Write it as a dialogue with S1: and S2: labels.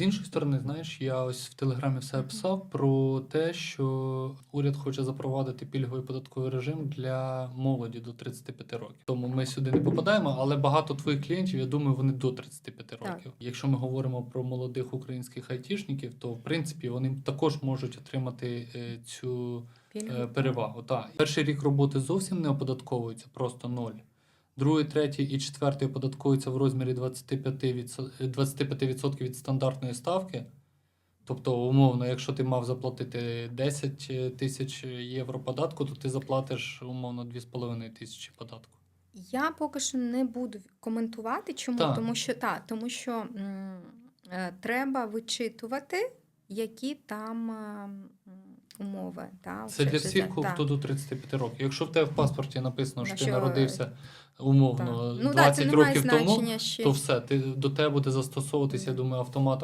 S1: З іншої сторони, знаєш, я ось в телеграмі все писав про те, що уряд хоче запровадити пільговий податковий режим для молоді до 35 років. Тому ми сюди не попадаємо, але багато твоїх клієнтів, я думаю, вони до 35
S2: Так.
S1: років. Якщо ми говоримо про молодих українських айтішників, то в принципі вони також можуть отримати е, цю е, перевагу. Так. Перший рік роботи зовсім не оподатковується, просто ноль. Другий, третій і четвертий оподатковуються в розмірі 25%, відсо- 25% від стандартної ставки. Тобто, умовно, якщо ти мав заплатити 10 тисяч євро податку, то ти заплатиш умовно 2,5 тисячі податку.
S2: Я поки що не буду коментувати. Чому?
S1: Так.
S2: Тому що та, тому що м, е, треба вичитувати, які там е, умови. Та,
S1: Це для всіх, хто до 35 років. Якщо в тебе в паспорті написано, що ти народився умовно
S2: Та. Ну, да,
S1: 20
S2: це не має
S1: років тому,
S2: ще.
S1: то все, ти, до тебе буде застосовуватися, я думаю, автоматом